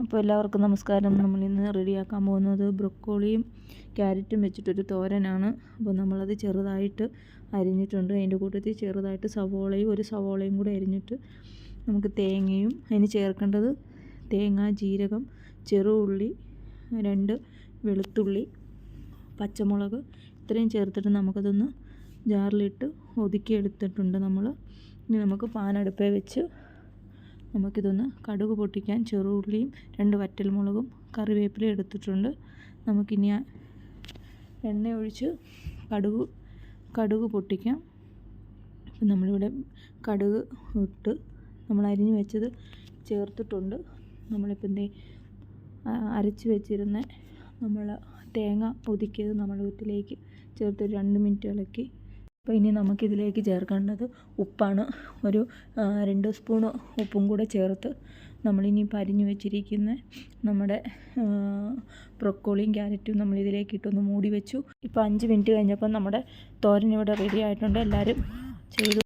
അപ്പോൾ എല്ലാവർക്കും നമസ്കാരം. നമ്മൾ ഇന്ന് റെഡിയാക്കാൻ പോകുന്നത് ബ്രൊക്കോളിയും ക്യാരറ്റും വെച്ചിട്ടൊരു തോരനാണ്. അപ്പോൾ നമ്മളത് ചെറുതായിട്ട് അരിഞ്ഞിട്ടുണ്ട്. അതിന്റെ കൂട്ടത്തിൽ ചെറുതായിട്ട് സവോളയും ഒരു സവോളയും കൂടെ അരിഞ്ഞിട്ട് നമുക്ക് തേങ്ങയും അതിന് ചേർക്കേണ്ടത് തേങ്ങ ജീരകം ചെറുള്ളി രണ്ട് വെളുത്തുള്ളി പച്ചമുളക് ഇത്രയും ചേർത്തിട്ട് നമുക്കതൊന്ന് ജാറിലിട്ട് ഒതുക്കിയെടുത്തിട്ടുണ്ട് നമ്മൾ. ഇനി നമുക്ക് പാനടുപ്പേ വെച്ച് നമുക്കിതൊന്ന് കടുക് പൊട്ടിക്കാൻ ചെറുള്ളിയും രണ്ട് വറ്റൽമുളകും കറിവേപ്പിലയും എടുത്തിട്ടുണ്ട്. നമുക്കിനി എണ്ണ ഒഴിച്ച് കടുക് കടുക് പൊട്ടിക്കാം. അപ്പം നമ്മളിവിടെ കടുക് ഇട്ട് നമ്മൾ അരിഞ്ഞ് വെച്ചത് ചേർത്തിട്ടുണ്ട്. നമ്മളിപ്പം എന്തേ അരച്ച് വെച്ചിരുന്ന നമ്മൾ തേങ്ങ ഒതുക്കിയത് നമ്മൾ വീട്ടിലേക്ക് ചേർത്ത് രണ്ട് മിനിറ്റ് ഇളക്കി അപ്പോൾ ഇനി നമുക്കിതിലേക്ക് ചേർക്കേണ്ടത് ഉപ്പാണ്. ഒരു രണ്ട് സ്പൂൺ ഉപ്പും കൂടെ ചേർത്ത് നമ്മളിനി പരിഞ്ഞു വെച്ചിരിക്കുന്ന നമ്മുടെ ബ്രൊക്കോളിയും ക്യാരറ്റും നമ്മളിതിലേക്ക് ഇട്ടൊന്ന് മൂടി വെച്ചു. ഇപ്പോൾ അഞ്ച് മിനിറ്റ് കഴിഞ്ഞപ്പോൾ നമ്മുടെ തോരൻ ഇവിടെ റെഡി ആയിട്ടുണ്ട്. എല്ലാവരും ചെയ്തു